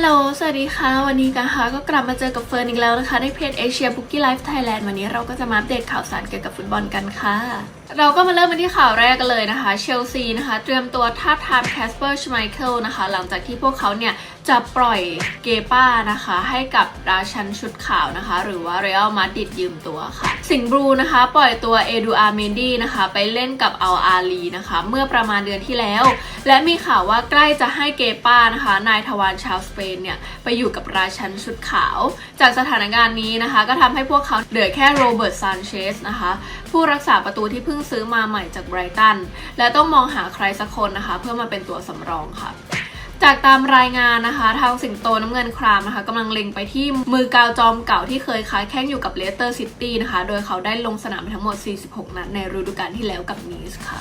ฮัลโหล สวัสดีค่ะ วันนี้นะคะก็กลับมาเจอกับเฟิร์นอีกแล้วนะคะ ในเพจเอเชียบุกกี้ไลฟ์ไทยแลนด์วันนี้เราก็จะมาอัปเดตข่าวสารเกี่ยวกับฟุตบอลกันค่ะ เราก็มาเริ่มกันที่ข่าวแรกกันเลยนะคะเชลซีนะคะ เตรียมตัวท้าทามแคสเปอร์ชไมเคิลนะคะ หลังจากที่พวกเขาเนี่ยจะปล่อยเกป้านะคะ ให้กับราชันชุดขาวนะคะ หรือว่าเรอัลมาดริดยืมตัวค่ะ สิงบลูนะคะ ปล่อยตัวเอดูอาร์เมนดี้นะคะ ไปเล่นกับอัลอาลีนะคะ เมื่อประมาณเดือนที่แล้ว และมีข่าวว่าใกล้จะให้เกป้านะคะ นายทวารชาวสเปนเนี่ยไปอยู่กับราชันชุดขาว จากสถานการณ์นี้นะคะ ก็ทำให้พวกเขาเหลือแค่โรเบิร์ตซานเชสนะคะผู้รักษาประตูที่เพิ่งซื้อมาใหม่จากไบรตัน และต้องมองหาใครสักคนนะคะ เพื่อมาเป็นตัวสำรองค่ะจากตามรายงานนะคะ ทางสิงโตน้ำเงินครามนะคะกำลังเล็งไปที่มือกาวจอมเก่าที่เคยค้าแข่งอยู่กับเลสเตอร์ซิตี้นะคะ โดยเขาได้ลงสนามไปทั้งหมด 46 นัดในฤดูกาลที่แล้วกับนีสค่ะ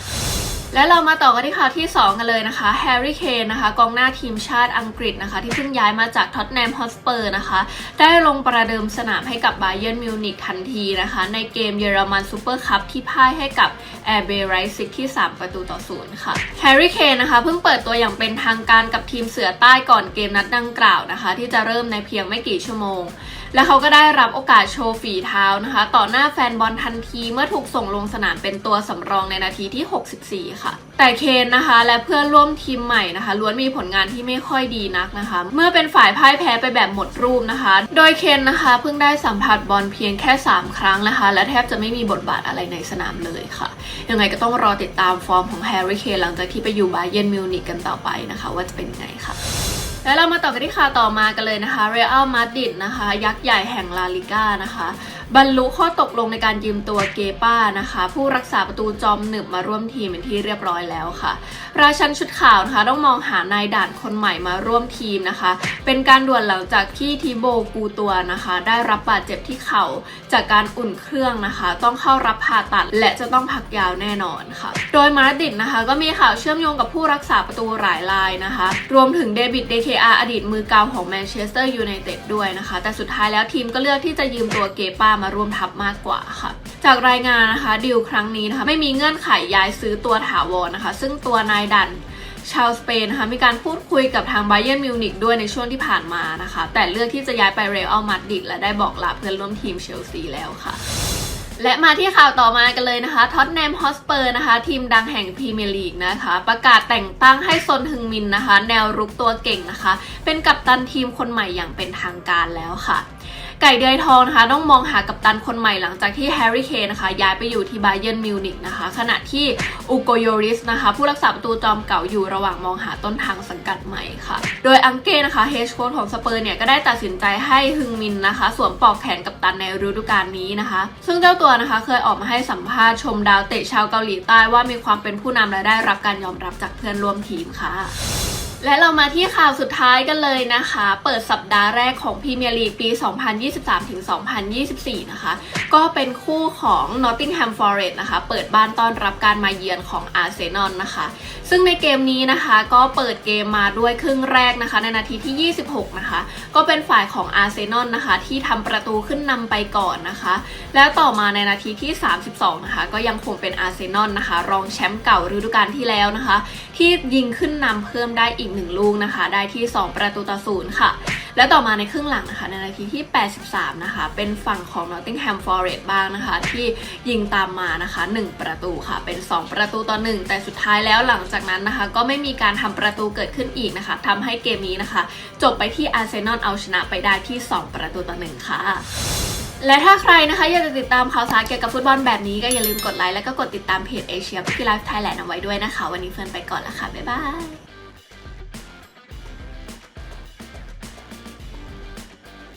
และเรามาต่อกันที่ข่าวที่ 2 กันเลยนะคะแฮร์รี่เคนนะคะกองหน้าทีมชาติอังกฤษนะคะ ที่เพิ่งย้ายมาจากท็อตแนมฮอสเปอร์นะคะ ได้ลงประเดิมสนามให้กับบาเยิร์นมิวนิกทันทีนะคะ ในเกมเยอรมันซูเปอร์คัพที่พ่ายให้กับแอร์เบย์ไรซิกที่ 3 ประตูต่อศูนย์ค่ะแฮร์รี่เคนนะคะเพิ่งเปิดตัวอย่างเป็นทางการกับทีมเสือใต้ก่อนเกมนัดดังกล่าวนะคะ ที่จะเริ่มในเพียงไม่กี่ชั่วโมง และเขาก็ได้รับโอกาสโชว์ฝีเท้านะคะ ต่อหน้าแฟนบอลทันทีเมื่อถูกส่งลงสนามเป็นตัวสำรองในนาทีที่ 64 ค่ะ แต่เคนนะคะและเพื่อนร่วมทีมใหม่นะคะล้วนมีผลงานที่ไม่ค่อยดีนักนะคะ เมื่อเป็นฝ่ายพ่ายแพ้ไปแบบหมดรูปนะคะ โดยเคนนะคะเพิ่งได้สัมผัสบอลเพียงแค่ 3 ครั้งนะคะ และแทบจะไม่มีบทบาทอะไรในสนามเลยค่ะ ยังไงก็ต้องรอติดตามฟอร์มของแฮร์รี่เคนหลังจากที่ไปอยู่บาเยิร์นมิวนิกกันต่อไปนะคะ ว่าจะเป็นยังไงค่ะ แล้วเรามาต่อกันที่ข่าวต่อมากันเลยนะคะเรอัลมาดริดนะคะ ยักษ์ใหญ่แห่งลาลิก้านะคะบรรลุข้อตกลงในการยืมตัวเกป้านะคะ ผู้รักษาประตูจอมหนึบมาร่วมทีมเป็นที่เรียบร้อยแล้วค่ะ ราชันชุดขาวนะคะต้องมองหานายด่านคนใหม่มาร่วมทีมนะคะ เป็นการด่วนหลังจากที่ทิโบกูตัวนะคะ ได้รับบาดเจ็บที่เข่าจากการอุ่นเครื่องนะคะ ต้องเข้ารับผ่าตัดและจะต้องพักยาวแน่นอนค่ะ โดยมาดริดนะคะ ก็มีข่าวเชื่อมโยงกับผู้รักษาประตูหลายรายนะคะ รวมถึงเดวิดเดคอาอดีตมือกาวของแมนเชสเตอร์ยูไนเต็ดด้วยนะคะ แต่สุดท้ายแล้วทีมก็เลือกที่จะยืมตัวเกป้ามาร่วมทัพมากกว่าค่ะ จากรายงานนะคะดีลครั้งนี้นะคะไม่มีเงื่อนไขย้ายซื้อตัวถาวรนะคะ ซึ่งตัวนายดันชาวสเปนนะคะมีการพูดคุยกับทางไบเ e นมิวนิกด้วยในช่วงที่ผ่านมานะคะ แต่เลือกที่จะย้ายไปเรอัลมาดริดและได้บอกลาเพื่อนร่วมทีมเชลซีแล้วค่ะ และมาที่ข่าวต่อมากันเลยนะคะท็อตแนมฮอสเปอร์นะคะ ทีมดังแห่งพรีเมียร์ลีกนะคะ ประกาศแต่งตั้งให้ซนฮึงมินนะคะ แนวรุกตัวเก่งนะคะ เป็นกัปตันทีมคนใหม่อย่างเป็นทางการแล้วค่ะ ไก่เดือยทองนะคะต้องมองหากัปตันคนใหม่หลังจากที่แฮร์รี่เคนนะคะย้ายไปอยู่ที่ไบเยนมิวนิกนะคะ ขณะที่อูโกโยริสนะคะ ผู้รักษาประตูจอมเก่าอยู่ระหว่างมองหาต้นทางสังกัดใหม่ค่ะ โดยอังเก้นะคะเฮดโค้ชของสเปอร์เนี่ยก็ได้ตัดสินใจให้ฮึงมินนะคะ สวมปลอกแขนกัปตันในฤดูกาลนี้นะคะ ซึ่งเจ้าตัวนะคะเคยออกมาให้สัมภาษณ์ชมดาวเตะชาวเกาหลีใต้ว่ามีความเป็นผู้นำและได้รับการยอมรับจากเพื่อนร่วมทีมค่ะ และเรามาที่ข่าวสุดท้ายกันเลยนะคะ เปิดสัปดาห์แรกของพรีเมียร์ลีกปี 2023-2024 นะคะ ก็เป็นคู่ของ Nottingham Forest นะคะ เปิดบ้านต้อนรับการมาเยือนของอาร์เซนอลนะคะ ซึ่งในเกมนี้นะคะก็เปิดเกมมาด้วยครึ่งแรกนะคะ ในนาทีที่ 26 นะคะ ก็เป็นฝ่ายของอาร์เซนอลนะคะ ที่ทำประตูขึ้นนำไปก่อนนะคะ แล้วต่อมาในนาทีที่ 32 นะคะ ก็ยังคงเป็นอาร์เซนอลนะคะ รองแชมป์เก่าฤดูกาลที่แล้วนะคะ ที่ยิงขึ้นนำเพิ่มได้อีกหนึ่งลูกนะคะ ได้ที่ 2 ประตูต่อศูนย์ค่ะ และต่อมาในครึ่งหลังนะคะ ในนาทีที่ 83 นะคะ เป็นฝั่งของ Nottingham Forest บ้างนะคะ ที่ยิงตามมานะคะ 1 ประตูค่ะ เป็น 2 ประตูต่อ 1 แต่สุดท้ายแล้วหลังจากนั้นนะคะ ก็ไม่มีการทำประตูเกิดขึ้นอีกนะคะทำให้เกมนี้นะคะ จบไปที่อาร์เซนอลเอาชนะไปได้ที่ 2 ประตูต่อ 1 ค่ะและถ้าใครนะคะอยากจะติดตามข่าวสารเกี่ยวกับฟุตบอลแบบนี้ก็อย่าลืมกดไลค์และก็กดติดตามเพจเอเชียพิไลฟ์ไทยแลนด์เอาไว้ด้วยนะคะ วันนี้เฟิร์นไปก่อนล้วค่ะ บ๊ายบาย